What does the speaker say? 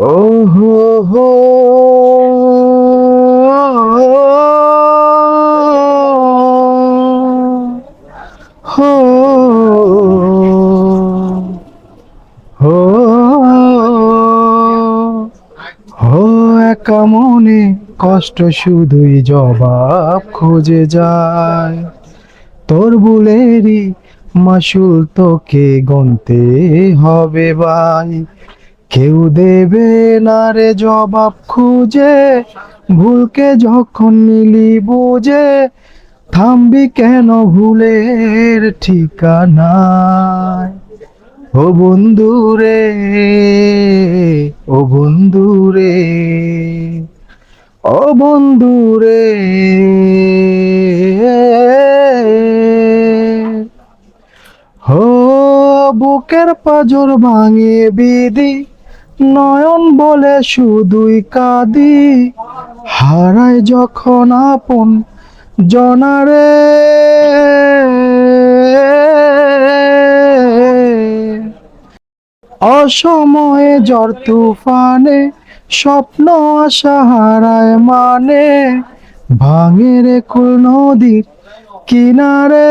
একা মনে কষ্ট শুধুই জবাব খুঁজে যায়। তোর বুলেরই মাসুল তোকে গনতে হবে ভাই। কেউ দেবে না রে জবাব খুঁজে, ভুলকে যখন নিলি বুঝে থামবি কেন ভুলের ঠিকানায়? ও বন্ধু রে, ও বন্ধু রে, ও বন্ধু রে। হো, বুকের পাজর ভাঙে বিধি নয়ন বলে শুধুই কাঁদি। হারায় যখন আপন জনারে। অসময়ে ঝড় তুফানে, স্বপ্ন আশা হারায় মানে। ভাঙে রে কুল নদীর কিনারে।